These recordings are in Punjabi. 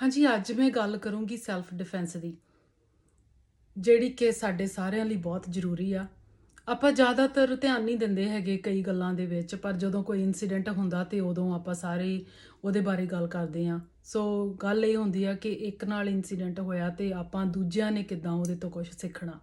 ਹਾਂਜੀ, ਅੱਜ ਮੈਂ ਗੱਲ ਕਰੂੰਗੀ ਸੈਲਫ ਡਿਫੈਂਸ ਦੀ, ਜਿਹੜੀ ਕਿ ਸਾਡੇ ਸਾਰਿਆਂ ਲਈ ਬਹੁਤ ਜ਼ਰੂਰੀ ਆ। ਆਪਾਂ ਜ਼ਿਆਦਾਤਰ ਧਿਆਨ ਨਹੀਂ ਦਿੰਦੇ ਹੈਗੇ ਕਈ ਗੱਲਾਂ ਦੇ ਵਿੱਚ, ਪਰ ਜਦੋਂ ਕੋਈ ਇਨਸੀਡੈਂਟ ਹੁੰਦਾ ਤੇ ਉਦੋਂ ਆਪਾਂ ਸਾਰੇ ਉਹਦੇ ਬਾਰੇ ਗੱਲ ਕਰਦੇ ਆ ਸੋ ਗੱਲ ਇਹ ਹੁੰਦੀ ਆ ਕਿ ਇੱਕ ਨਾਲ ਇਨਸੀਡੈਂਟ ਹੋਇਆ ਤੇ ਆਪਾਂ ਦੂਜਿਆਂ ਨੇ ਕਿਦਾਂ ਉਹਦੇ ਤੋਂ ਕੁਝ ਸਿੱਖਣਾ।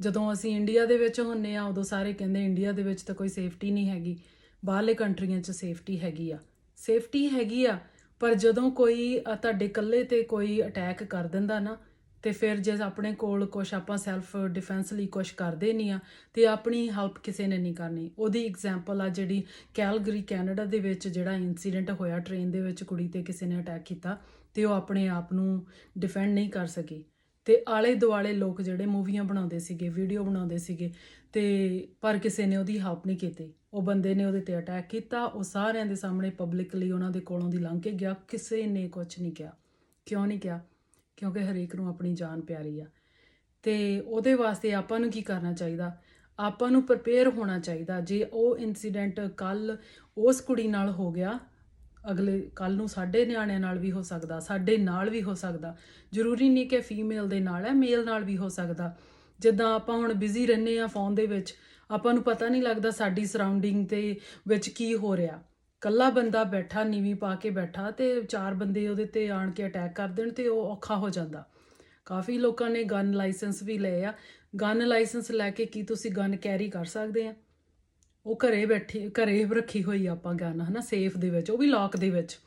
ਜਦੋਂ ਅਸੀਂ ਇੰਡੀਆ ਦੇ ਵਿੱਚ ਹੁੰਨੇ ਆ, ਉਦੋਂ ਸਾਰੇ ਕਹਿੰਦੇ ਇੰਡੀਆ ਦੇ ਵਿੱਚ ਤਾਂ ਕੋਈ ਸੇਫਟੀ ਨਹੀਂ ਹੈਗੀ, ਬਾਹਰਲੇ ਕੰਟਰੀਆਂ 'ਚ ਸੇਫਟੀ ਹੈਗੀ ਆ। ਸੇਫਟੀ ਹੈਗੀ ਆ ਪਰ ਜਦੋਂ ਕੋਈ ਤੁਹਾਡੇ ਇਕੱਲੇ ਤੇ ਕੋਈ ਅਟੈਕ ਕਰ ਦਿੰਦਾ ਨਾ, ਤੇ ਫਿਰ ਜੇ ਆਪਣੇ ਕੋਲ ਕੁਝ ਆਪਾਂ ਸੈਲਫ ਡਿਫੈਂਸ ਲਈ ਕੁਝ ਕਰਦੇ ਨਹੀਂ ਆ, ਤੇ ਆਪਣੀ ਹੈਲਪ ਕਿਸੇ ਨੇ ਨਹੀਂ ਕਰਨੀ। ਉਹਦੀ ਐਗਜ਼ਾਮਪਲ ਆ ਜਿਹੜੀ ਕੈਲਗਰੀ, ਕੈਨੇਡਾ ਦੇ ਵਿੱਚ ਜਿਹੜਾ ਇਨਸੀਡੈਂਟ ਹੋਇਆ ਟ੍ਰੇਨ ਦੇ ਵਿੱਚ ਕੁੜੀ ਤੇ ਕਿਸੇ ਨੇ ਅਟੈਕ ਕੀਤਾ, ਤੇ ਉਹ ਆਪਣੇ ਆਪ ਨੂੰ ਡਿਫੈਂਡ ਨਹੀਂ ਕਰ ਸਕੀ। ਤੇ ਆਲੇ ਦੁਆਲੇ ਲੋਕ ਜਿਹੜੇ ਮੂਵੀਆਂ ਬਣਾਉਂਦੇ ਸੀਗੇ ਵੀਡੀਓ ਬਣਾਉਂਦੇ ਸੀਗੇ, ਤੇ ਪਰ ਕਿਸੇ ਨੇ ਉਹਦੀ ਹਾਪ ਨਹੀਂ ਕੀਤੀ। ਉਹ ਬੰਦੇ ਨੇ ਉਹਦੇ ਤੇ ਅਟੈਕ ਕੀਤਾ, ਉਹ ਸਾਰਿਆਂ ਦੇ ਸਾਹਮਣੇ ਪਬਲਿਕਲੀ ਉਹਨਾਂ ਦੇ ਕੋਲੋਂ ਦੀ ਲੰਘ ਕੇ ਗਿਆ, ਕਿਸੇ ਨੇ ਕੁਝ ਨਹੀਂ ਕਿਹਾ। ਕਿਉਂ ਨਹੀਂ ਕਿਹਾ? ਕਿਉਂਕਿ ਹਰੇਕ ਨੂੰ ਆਪਣੀ ਜਾਨ ਪਿਆਰੀ ਆ। ਤੇ ਉਹਦੇ ਵਾਸਤੇ ਆਪਾਂ ਨੂੰ ਕੀ ਕਰਨਾ ਚਾਹੀਦਾ? ਆਪਾਂ ਨੂੰ ਪ੍ਰਪੇਅਰ ਹੋਣਾ ਚਾਹੀਦਾ। ਜੇ ਉਹ ਇਨਸੀਡੈਂਟ ਕੱਲ ਉਸ ਕੁੜੀ ਨਾਲ ਹੋ ਗਿਆ ਅਗਲੇ ਕੱਲ ਨੂੰ ਸਾਡੇ ਨਿਆਣਿਆਂ ਨਾਲ ਵੀ ਹੋ ਸਕਦਾ, ਸਾਡੇ ਨਾਲ ਵੀ ਹੋ ਸਕਦਾ। ਜ਼ਰੂਰੀ ਨਹੀਂ ਕਿ ਫੀਮੇਲ ਦੇ ਨਾਲ ਹੈ ਮੇਲ ਨਾਲ ਵੀ ਹੋ ਸਕਦਾ। ਜਿੱਦਾਂ ਆਪਾਂ ਹੁਣ ਬਿਜ਼ੀ ਰਹਿੰਦੇ ਆ ਫੋਨ ਦੇ ਵਿੱਚ, ਆਪਾਂ ਨੂੰ ਪਤਾ ਨਹੀਂ ਲੱਗਦਾ ਸਾਡੀ ਸਰਾਊਂਡਿੰਗ ਤੇ ਵਿੱਚ ਕੀ ਹੋ ਰਿਹਾ। ਕੱਲਾ ਬੰਦਾ ਬੈਠਾ, ਨੀਵੀਂ ਪਾ ਕੇ ਬੈਠਾ ਤੇ ਚਾਰ ਬੰਦੇ ਉਹਦੇ ਤੇ ਆਣ ਕੇ ਅਟੈਕ ਕਰ ਦੇਣ ਤੇ ਉਹ ਔਖਾ ਹੋ ਜਾਂਦਾ। ਕਾਫੀ ਲੋਕਾਂ ਨੇ ਗਨ ਲਾਇਸੈਂਸ ਵੀ ਲਏ ਆ। ਗਨ ਲਾਇਸੈਂਸ ਲੈ ਕੇ ਕੀ ਤੁਸੀਂ ਗਨ ਕੈਰੀ ਕਰ ਸਕਦੇ ਆ? ਉਹ ਘਰੇ ਬੈਠੀ, ਘਰੇ ਰੱਖੀ ਹੋਈ ਆਪਾਂ ਗਨ ਹਨਾ ਸੇਫ ਦੇ ਵਿੱਚ, ਉਹ ਵੀ ਲੌਕ ਦੇ ਵਿੱਚ।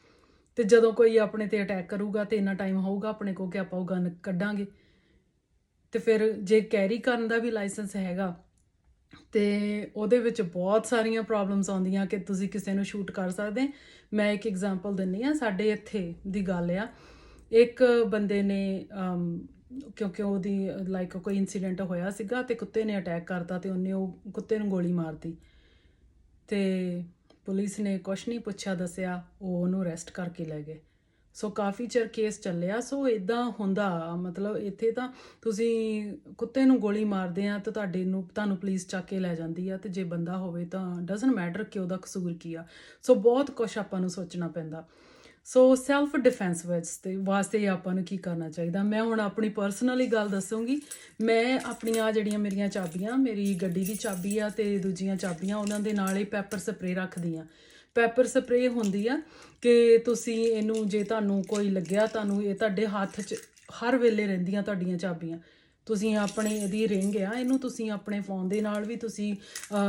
ਤੇ ਜਦੋਂ ਕੋਈ ਆਪਣੇ ਤੇ ਅਟੈਕ ਕਰੂਗਾ ਤੇ ਇੰਨਾ ਟਾਈਮ ਹੋਊਗਾ ਆਪਣੇ ਕੋਲ ਕਿ ਆਪਾਂ ਉਹ ਗਨ ਕੱਢਾਂਗੇ। ਤੇ ਫਿਰ ਜੇ ਕੈਰੀ ਕਰਨ ਦਾ ਵੀ ਲਾਇਸੈਂਸ ਹੈਗਾ, ਤੇ ਉਹਦੇ ਵਿੱਚ ਬਹੁਤ ਸਾਰੀਆਂ ਪ੍ਰੋਬਲਮਸ ਆਉਂਦੀਆਂ ਕਿ ਤੁਸੀਂ ਕਿਸੇ ਨੂੰ ਸ਼ੂਟ ਕਰ ਸਕਦੇ। ਮੈਂ ਇੱਕ ਐਗਜ਼ਾਮਪਲ ਦਿੰਨੀ ਆ, ਸਾਡੇ ਇੱਥੇ ਦੀ ਗੱਲ ਆ। ਇੱਕ ਬੰਦੇ ਨੇ ਕਿਉਂਕਿ ਉਹਦੀ ਲਾਈਕ ਕੋਈ ਇਨਸੀਡੈਂਟ ਹੋਇਆ ਸੀਗਾ ਤੇ ਕੁੱਤੇ ਨੇ ਅਟੈਕ ਕਰਤਾ ਤੇ ਉਹਨੇ ਉਹ ਕੁੱਤੇ ਨੂੰ ਗੋਲੀ ਮਾਰਤੀ। ਤੇ ਪੁਲਿਸ ਨੇ ਕੁਛ ਨਹੀਂ ਪੁੱਛਿਆ, ਦੱਸਿਆ ਉਹ ਉਹਨੂੰ ਅਰੈਸਟ ਕਰਕੇ ਲੈ ਗਏ। ਸੋ ਕਾਫੀ ਚਿਰ ਕੇਸ ਚੱਲਿਆ। ਸੋ ਇਦਾਂ ਹੁੰਦਾ, ਮਤਲਬ ਇੱਥੇ ਤਾਂ ਤੁਸੀਂ ਕੁੱਤੇ ਨੂੰ ਗੋਲੀ ਮਾਰਦੇ ਆ ਤਾਂ ਤੁਹਾਡੇ ਨੂੰ, ਤੁਹਾਨੂੰ ਪੁਲਿਸ ਚੱਕ ਕੇ ਲੈ ਜਾਂਦੀ ਆ ਤੇ ਜੇ ਬੰਦਾ ਹੋਵੇ ਤਾਂ ਡਸਨਟ ਮੈਟਰ ਕਿ ਉਹਦਾ ਕਸੂਰ ਕੀ ਆ। ਸੋ ਬਹੁਤ ਕੁਝ ਆਪਾਂ ਨੂੰ ਸੋਚਣਾ ਪੈਂਦਾ। ਸੋ ਸੈਲਫ ਡਿਫੈਂਸ ਵਾਸਤੇ ਵਾਸਤੇ ਆਪਾਂ ਨੂੰ ਕੀ ਕਰਨਾ ਚਾਹੀਦਾ? ਮੈਂ ਹੁਣ ਆਪਣੀ ਪਰਸਨਲੀ ਗੱਲ ਦੱਸੂਗੀ। ਮੈਂ ਆਪਣੀਆਂ ਜਿਹੜੀਆਂ ਮੇਰੀਆਂ ਚਾਬੀਆਂ, ਮੇਰੀ ਗੱਡੀ ਦੀ ਚਾਬੀ ਆ ਤੇ ਦੂਜੀਆਂ ਚਾਬੀਆਂ ਉਹਨਾਂ ਦੇ ਨਾਲ ਹੀ ਪੈਪਰ ਸਪਰੇ ਰੱਖਦੀ ਆ ਪੈਪਰ ਸਪਰੇ ਹੁੰਦੀ ਆ ਕਿ ਤੁਸੀਂ ਇਹਨੂੰ ਜੇ ਤੁਹਾਨੂੰ ਕੋਈ ਲੱਗਿਆ, ਤੁਹਾਨੂੰ ਇਹ ਤੁਹਾਡੇ ਹੱਥ 'ਚ ਹਰ ਵੇਲੇ ਰਹਿੰਦੀਆਂ ਤੁਹਾਡੀਆਂ ਚਾਬੀਆਂ। ਤੁਸੀਂ ਆਪਣੇ ਇਹਦੀ ਰਿੰਗ ਆ, ਇਹਨੂੰ ਤੁਸੀਂ ਆਪਣੇ ਫੋਨ ਦੇ ਨਾਲ ਵੀ ਤੁਸੀਂ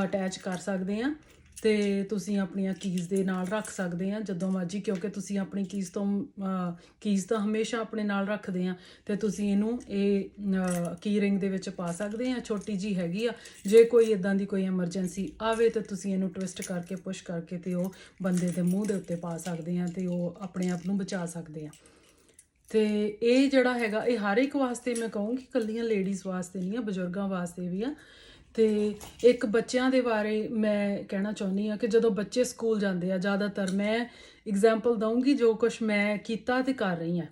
ਅਟੈਚ ਕਰ ਸਕਦੇ ਆ। ਤੇ ਤੁਸੀਂ ਆਪਣੀਆਂ ਕੀਜ਼ ਦੇ ਨਾਲ ਰੱਖ ਸਕਦੇ ਆ ਜਦੋਂ ਮਰਜ਼ੀ, ਕਿਉਂਕਿ ਤੁਸੀਂ ਆਪਣੀ ਕੀਜ਼ ਤੋਂ ਕੀਜ਼ ਤਾਂ ਹਮੇਸ਼ਾ ਆਪਣੇ ਨਾਲ ਰੱਖਦੇ ਆ ਤੇ ਤੁਸੀਂ ਇਹਨੂੰ ਇਹ ਕੀ ਰਿੰਗ ਦੇ ਵਿੱਚ ਪਾ ਸਕਦੇ ਆ। ਛੋਟੀ ਜੀ ਹੈਗੀ ਆ। ਜੇ ਕੋਈ ਇਦਾਂ ਦੀ ਕੋਈ ਐਮਰਜੈਂਸੀ ਆਵੇ ਤੇ ਤੁਸੀਂ ਇਹਨੂੰ ਟਵਿਸਟ ਕਰਕੇ ਪੁਸ਼ ਕਰਕੇ ਤੇ ਉਹ ਬੰਦੇ ਦੇ ਮੂੰਹ ਦੇ ਉੱਤੇ ਪਾ ਸਕਦੇ ਆ ਤੇ ਉਹ ਆਪਣੇ ਆਪ ਨੂੰ ਬਚਾ ਸਕਦੇ ਆ। ਤੇ ਇਹ ਜਿਹੜਾ ਹੈਗਾ, ਇਹ ਹਰ ਇੱਕ ਵਾਸਤੇ ਮੈਂ ਕਹੂੰਗੀ ਕੱਲੀਆਂ ਲੇਡੀਜ਼ ਵਾਸਤੇ ਨਹੀਂ ਆ, ਬਜ਼ੁਰਗਾਂ ਵਾਸਤੇ ਵੀ ਆ। ਤੇ ਇੱਕ ਬੱਚਿਆਂ ਦੇ ਬਾਰੇ ਮੈਂ ਕਹਿਣਾ ਚਾਹੁੰਦੀ ਆ ਕਿ ਜਦੋਂ ਬੱਚੇ ਸਕੂਲ ਜਾਂਦੇ ਆ, ਜ਼ਿਆਦਾਤਰ ਮੈਂ ਐਗਜ਼ਾਮਪਲ ਦਊਂਗੀ ਜੋ ਕੁਝ ਮੈਂ ਕੀਤਾ ਤੇ ਕਰ ਰਹੀ ਆ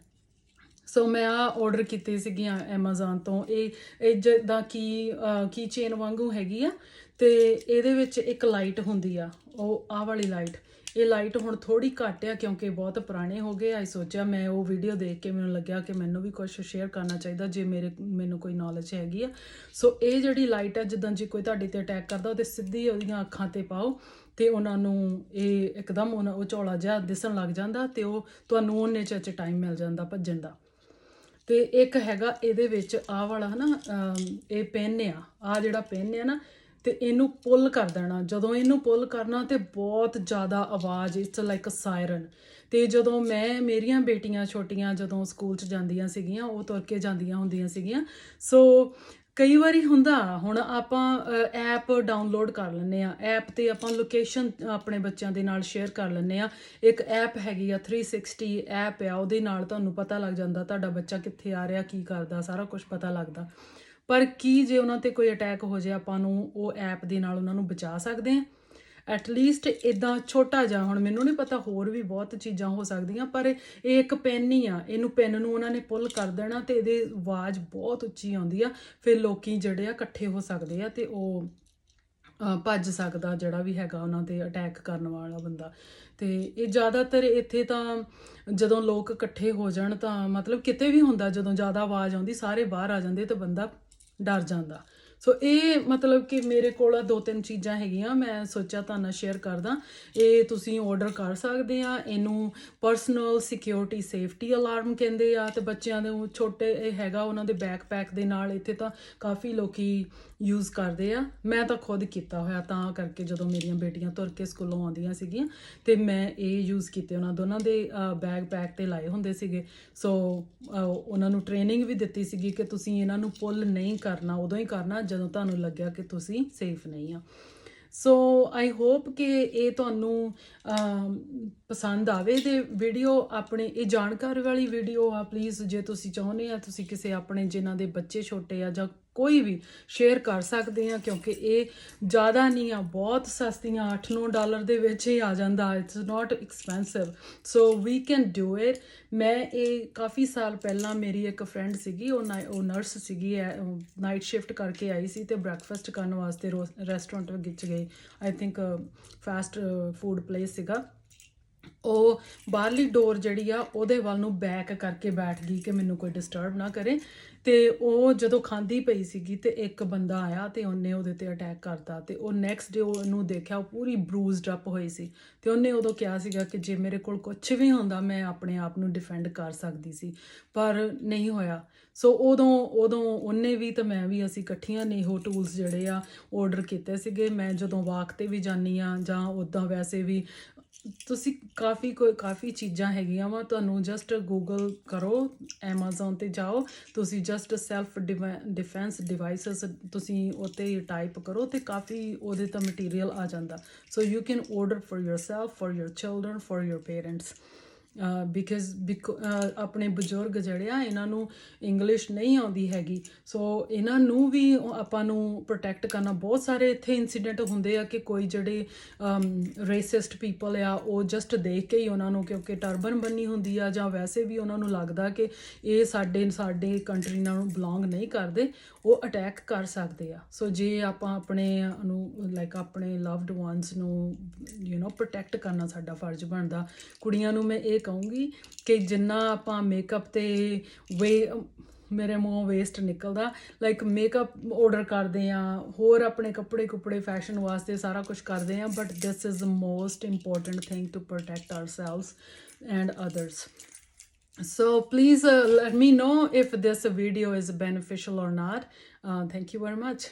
ਸੋ ਮੈਂ ਆ ਆਰਡਰ ਕੀਤੀ ਸੀਗੀਆਂ Amazon ਤੋਂ। ਇਹ ਇਹ ਜਿੱਦਾਂ ਕੀ ਕੀ ਚੇਨ ਵਾਂਗੂ ਹੈਗੀ ਆ ਤੇ ਇਹਦੇ ਵਿੱਚ ਇੱਕ ਲਾਈਟ ਹੁੰਦੀ ਆ। ਉਹ ਆਹ ਵਾਲੀ ਲਾਈਟ ਇਹ ਲਾਈਟ ਹੁਣ ਥੋੜੀ ਘੱਟ ਆ ਕਿਉਂਕਿ ਬਹੁਤ ਪੁਰਾਣੇ ਹੋ ਗਏ ਆ। ਸੋਚਿਆ ਮੈਂ ਉਹ ਵੀਡੀਓ ਦੇਖ ਕੇ ਮੈਨੂੰ ਲੱਗਿਆ ਕਿ ਮੈਨੂੰ ਵੀ ਕੁਝ ਸ਼ੇਅਰ ਕਰਨਾ ਚਾਹੀਦਾ ਜੇ ਮੇਰੇ ਮੈਨੂੰ ਕੋਈ ਨੌਲੇਜ ਹੈਗੀ ਆ। ਸੋ ਇਹ ਜਿਹੜੀ ਲਾਈਟ ਆ ਜਿੱਦਾਂ ਜੇ ਕੋਈ ਤੁਹਾਡੇ ਤੇ ਅਟੈਕ ਕਰਦਾ ਉਹ ਤੇ ਸਿੱਧੀ ਉਹਦੀਆਂ ਅੱਖਾਂ ਤੇ ਪਾਓ ਤੇ ਉਹਨਾਂ ਨੂੰ ਇਹ ਇੱਕਦਮ ਉਹਨਾਂ- ਉਹ ਝੋਲਾ ਜਿਹਾ ਦਿਸਣ ਲੱਗ ਜਾਂਦਾ ਤੇ ਉਹ ਤੁਹਾਨੂੰ ਉਹਨੇ ਚ ਟਾਈਮ ਮਿਲ ਜਾਂਦਾ ਭੱਜਣ ਦਾ। ਤੇ ਇੱਕ ਹੈਗਾ ਇਹਦੇ ਵਿੱਚ ਆਹ ਵਾਲਾ ਹਨਾ ਅਮ, ਇਹ ਪੈਨ ਆ। ਆ ਜਿਹੜਾ ਪੈਨ ਆ ਨਾ ਤੇ ਇਹਨੂੰ ਪੁੱਲ ਕਰ ਦੇਣਾ। ਜਦੋਂ ਇਹਨੂੰ ਪੁੱਲ ਕਰਨਾ ਤੇ ਬਹੁਤ ਜ਼ਿਆਦਾ ਆਵਾਜ਼ ਇਟਸ ਲਾਈਕ ਅ ਸਾਇਰਨ ਤੇ ਜਦੋਂ ਮੈਂ, ਮੇਰੀਆਂ ਬੇਟੀਆਂ ਛੋਟੀਆਂ ਜਦੋਂ ਸਕੂਲ 'ਚ ਜਾਂਦੀਆਂ ਸੀਗੀਆਂ, ਉਹ ਤੁਰ ਕੇ ਜਾਂਦੀਆਂ ਹੁੰਦੀਆਂ ਸੀਗੀਆਂ। ਸੋ ਕਈ ਵਾਰੀ ਹੁੰਦਾ, ਹੁਣ ਆਪਾਂ ਐਪ ਡਾਊਨਲੋਡ ਕਰ ਲੈਂਦੇ ਆ ਐਪ ਤੇ ਆਪਾਂ ਲੋਕੇਸ਼ਨ ਆਪਣੇ ਬੱਚਿਆਂ ਦੇ ਨਾਲ ਸ਼ੇਅਰ ਕਰ ਲੈਂਦੇ ਆ ਇੱਕ ਐਪ ਹੈਗੀ ਆ 360 ਐਪ ਆ, ਉਹਦੇ ਨਾਲ ਤੁਹਾਨੂੰ ਪਤਾ ਲੱਗ ਜਾਂਦਾ, ਤੁਹਾਡਾ ਬੱਚਾ ਕਿੱਥੇ ਆ ਰਿਹਾ, ਕੀ ਕਰਦਾ, ਸਾਰਾ ਕੁਝ ਪਤਾ ਲੱਗਦਾ। ਪਰ ਕੀ ਜੇ ਉਹਨਾਂ ਤੇ ਕੋਈ ਅਟੈਕ ਹੋ ਜਾਏ, ਆਪਾਂ ਨੂੰ ਉਹ ਐਪ ਦੇ ਨਾਲ ਉਹਨਾਂ ਨੂੰ ਬਚਾ ਸਕਦੇ ਆ ਐਟ ਲੀਸਟ ਇਦਾਂ ਛੋਟਾ ਜਿਹਾ, ਹੁਣ ਮੈਨੂੰ ਨਹੀਂ ਪਤਾ ਹੋਰ ਵੀ ਬਹੁਤ ਚੀਜ਼ਾਂ ਹੋ ਸਕਦੀਆਂ, ਪਰ ਇਹ ਇੱਕ ਪੈਨ ਹੀ ਆ। ਇਹਨੂੰ ਪੈਨ ਨੂੰ ਉਹਨਾਂ ਨੇ ਪੁੱਲ ਕਰ ਦੇਣਾ ਤੇ ਇਹਦੀ ਆਵਾਜ਼ ਬਹੁਤ ਉੱਚੀ ਆਉਂਦੀ ਆ, ਫਿਰ ਲੋਕੀ ਜਿਹੜੇ ਆ ਇਕੱਠੇ ਹੋ ਸਕਦੇ ਆ ਤੇ ਉਹ ਭੱਜ ਸਕਦਾ ਜਿਹੜਾ ਵੀ ਹੈਗਾ ਉਹਨਾਂ ਤੇ ਅਟੈਕ ਕਰਨ ਵਾਲਾ ਬੰਦਾ। ਤੇ ਇਹ ਜ਼ਿਆਦਾਤਰ ਇੱਥੇ ਤਾਂ ਜਦੋਂ ਲੋਕ ਇਕੱਠੇ ਹੋ ਜਾਣ ਤਾਂ ਮਤਲਬ ਕਿਤੇ ਵੀ ਹੁੰਦਾ, ਜਦੋਂ ਜ਼ਿਆਦਾ ਆਵਾਜ਼ ਆਉਂਦੀ, ਸਾਰੇ ਬਾਹਰ ਆ ਜਾਂਦੇ ਤੇ ਬੰਦਾ ਡਰ ਜਾਂਦਾ। ਸੋ ਇਹ ਮਤਲਬ ਕਿ ਮੇਰੇ ਕੋਲ ਦੋ ਤਿੰਨ ਚੀਜ਼ਾਂ ਹੈਗੀਆਂ, ਮੈਂ ਸੋਚਿਆ ਤੁਹਾਨੂੰ ਸ਼ੇਅਰ ਕਰਦਾ। ਇਹ ਤੁਸੀਂ ਆਰਡਰ ਕਰ ਸਕਦੇ ਆ, ਇਹਨੂੰ ਪਰਸਨਲ ਸਿਕਿਉਰਿਟੀ ਸੇਫਟੀ ਅਲਾਰਮ ਕਹਿੰਦੇ ਆ, ਤੇ ਬੱਚਿਆਂ ਦੇ ਛੋਟੇ ਇਹ ਹੈਗਾ, ਉਹਨਾਂ ਦੇ ਬੈਕਪੈਕ ਦੇ ਨਾਲ ਇੱਥੇ ਤਾਂ ਕਾਫੀ ਲੋਕੀ ਯੂਜ਼ ਕਰਦੇ ਆ। ਮੈਂ ਤਾਂ ਖੁਦ ਕੀਤਾ ਹੋਇਆ, ਤਾਂ ਕਰਕੇ ਜਦੋਂ ਮੇਰੀਆਂ ਬੇਟੀਆਂ ਤੁਰ ਕੇ ਸਕੂਲੋਂ ਆਉਂਦੀਆਂ ਸੀਗੀਆਂ, ਤੇ ਮੈਂ ਇਹ ਯੂਜ਼ ਕੀਤੇ, ਉਹਨਾਂ ਦੋਨਾਂ ਦੇ ਬੈਗ ਪੈਕ ਤੇ ਲਾਏ ਹੁੰਦੇ ਸੀਗੇ। ਸੋ ਉਹਨਾਂ ਨੂੰ ਟ੍ਰੇਨਿੰਗ ਵੀ ਦਿੱਤੀ ਸੀਗੀ ਕਿ ਤੁਸੀਂ ਇਹਨਾਂ ਨੂੰ ਪੁੱਲ ਨਹੀਂ ਕਰਨਾ, ਉਦੋਂ ਹੀ ਕਰਨਾ ਜਦੋਂ ਤੁਹਾਨੂੰ ਲੱਗਿਆ ਕਿ ਤੁਸੀਂ ਸੇਫ ਨਹੀਂ ਆ। ਸੋ ਆਈ ਹੋਪ ਕਿ ਇਹ ਤੁਹਾਨੂੰ ਪਸੰਦ ਆਵੇ ਤੇ ਵੀਡੀਓ ਆਪਣੇ, ਇਹ ਜਾਣਕਾਰੀ ਵਾਲੀ ਵੀਡੀਓ ਆ ਪਲੀਜ਼ ਜੇ ਤੁਸੀਂ ਚਾਹੁੰਦੇ ਆ, ਤੁਸੀਂ ਕਿਸੇ ਆਪਣੇ, ਜਿਨ੍ਹਾਂ ਦੇ ਬੱਚੇ ਛੋਟੇ ਆ ਜਾਂ ਕੋਈ ਵੀ ਸ਼ੇਅਰ ਕਰ ਸਕਦੇ ਆ ਕਿਉਂਕਿ ਇਹ ਜ਼ਿਆਦਾ ਨਹੀਂ ਆ, ਬਹੁਤ ਸਸਤੀਆਂ 8-9 ਡਾਲਰ ਦੇ ਵਿੱਚ ਹੀ ਆ ਜਾਂਦਾ it's not expensive so we can do it ਮੈਂ ਇਹ ਕਾਫੀ ਸਾਲ ਪਹਿਲਾਂ ਮੇਰੀ ਇੱਕ ਫਰੈਂਡ ਸੀਗੀ, ਉਹ ਨਾਈ- ਉਹ ਨਰਸ ਸੀਗੀ ਨਾਈਟ ਸ਼ਿਫਟ ਕਰਕੇ ਆਈ ਸੀ ਤੇ ਬ੍ਰੈਕਫਾਸਟ ਕਰਨ ਵਾਸਤੇ ਰੈਸਟੋਰੈਂਟ ਵਿੱਚ ਗਈ I think fast food place ਸੀਗਾ। ਉਹ ਬਾਹਰਲੀ ਡੋਰ ਜਿਹੜੀ ਆ, ਉਹਦੇ ਵੱਲ ਨੂੰ ਬੈਕ ਕਰਕੇ ਬੈਠ ਗਈ ਕਿ ਮੈਨੂੰ ਕੋਈ ਡਿਸਟਰਬ ਨਾ ਕਰੇ। ਤੇ ਉਹ ਜਦੋਂ ਖਾਂਦੀ ਪਈ ਸੀਗੀ ਤੇ ਇੱਕ ਬੰਦਾ ਆਇਆ ਤੇ ਉਹਨੇ ਉਹਦੇ ਤੇ ਅਟੈਕ ਕਰਤਾ ਤੇ ਉਹ ਨੈਕਸਟ ਡੇ ਉਹਨੂੰ ਦੇਖਿਆ, ਉਹ ਪੂਰੀ ਬਰੂਜ਼ਡ ਅਪ ਹੋਈ ਸੀ। ਤੇ ਉਹਨੇ ਉਦੋਂ ਕਿਹਾ ਸੀਗਾ ਕਿ ਜੇ ਮੇਰੇ ਕੋਲ ਕੁਝ ਵੀ ਹੁੰਦਾ, ਮੈਂ ਆਪਣੇ ਆਪ ਨੂੰ ਡਿਫੈਂਡ ਕਰ ਸਕਦੀ ਸੀ, ਪਰ ਨਹੀਂ ਹੋਇਆ। ਸੋ ਉਦੋਂ ਉਦੋਂ ਉਹਨੇ ਵੀ ਤੇ ਮੈਂ ਵੀ ਅਸੀਂ ਇਕੱਠੀਆਂ ਨੇ ਉਹ ਟੂਲਸ ਜਿਹੜੇ ਆ ਆਰਡਰ ਕੀਤੇ ਸੀਗੇ। ਮੈਂ ਜਦੋਂ ਵਾਕ ਤੇ ਵੀ ਜਾਨੀ ਆ ਜਾਂ ਉਦਾਂ ਵੈਸੇ ਵੀ ਤੁਸੀਂ ਕਾਫੀ ਕੋਈ ਕਾਫੀ ਚੀਜ਼ਾਂ ਹੈਗੀਆਂ ਵਾ, ਤੁਹਾਨੂੰ ਜਸਟ ਗੂਗਲ ਕਰੋ, Amazon ਤੇ ਜਾਓ, ਤੁਸੀਂ ਜਸਟ ਸੈਲਫ ਡਿਫੈਂਸ ਡਿਵਾਈਸਸ ਤੁਸੀਂ ਉੱਤੇ ਟਾਈਪ ਕਰੋ ਤੇ ਕਾਫੀ ਉਹਦੇ ਤਾਂ ਮਟੀਰੀਅਲ ਆ ਜਾਂਦਾ। So you can order for yourself, for your children, for your parents because ਆਪਣੇ ਬਜ਼ੁਰਗ ਜਿਹੜੇ ਆ, ਇਹਨਾਂ ਨੂੰ ਇੰਗਲਿਸ਼ ਨਹੀਂ ਆਉਂਦੀ ਹੈਗੀ। ਸੋ ਇਹਨਾਂ ਨੂੰ ਵੀ ਆਪਾਂ ਨੂੰ ਪ੍ਰੋਟੈਕਟ ਕਰਨਾ, ਬਹੁਤ ਸਾਰੇ ਇੱਥੇ ਇਨਸੀਡੈਂਟ ਹੁੰਦੇ ਆ ਕਿ ਕੋਈ ਜਿਹੜੇ ਰੇਸਿਸਟ ਪੀਪਲ ਆ, ਉਹ ਜਸਟ ਦੇਖ ਕੇ ਹੀ ਉਹਨਾਂ ਨੂੰ, ਕਿਉਂਕਿ ਟਰਬਨ ਬੰਨੀ ਹੁੰਦੀ ਆ, ਜਾਂ ਵੈਸੇ ਵੀ ਉਹਨਾਂ ਨੂੰ ਲੱਗਦਾ ਕਿ ਇਹ ਸਾਡੇ ਸਾਡੇ ਕੰਟਰੀ ਨਾਲ ਬਿਲੋਂਗ ਨਹੀਂ ਕਰਦੇ। ਉਹ ਅਟੈਕ ਕਰ ਸਕਦੇ ਆ। ਸੋ ਜੇ ਆਪਾਂ ਆਪਣੇ ਨੂੰ ਲਾਈਕ ਆਪਣੇ ਲਵਡ ਵਨਸ ਨੂੰ ਯੂ نو ਪ੍ਰੋਟੈਕਟ ਕਰਨਾ ਸਾਡਾ ਫਰਜ਼ ਬਣਦਾ। ਕੁੜੀਆਂ ਨੂੰ ਮੈਂ ਇਹ ਕਹੂੰਗੀ ਕਿ ਜਿੰਨਾ ਆਪਾਂ ਮੇਕਅਪ ਤੇ ਵੇ ਮੇਰੇ ਮੂੰਹ ਵੇਸਟ ਨਿਕਲਦਾ ਲਾਈਕ ਮੇਕਅਪ ਆਰਡਰ ਕਰਦੇ ਆ, ਹੋਰ ਆਪਣੇ ਕੱਪੜੇ ਕੁਪੜੇ ਫੈਸ਼ਨ ਵਾਸਤੇ ਸਾਰਾ ਕੁਝ ਕਰਦੇ ਆ but this is the most important thing to protect ourselves and others So please uh, let me know if this video is beneficial or not. Uh, thank you very much.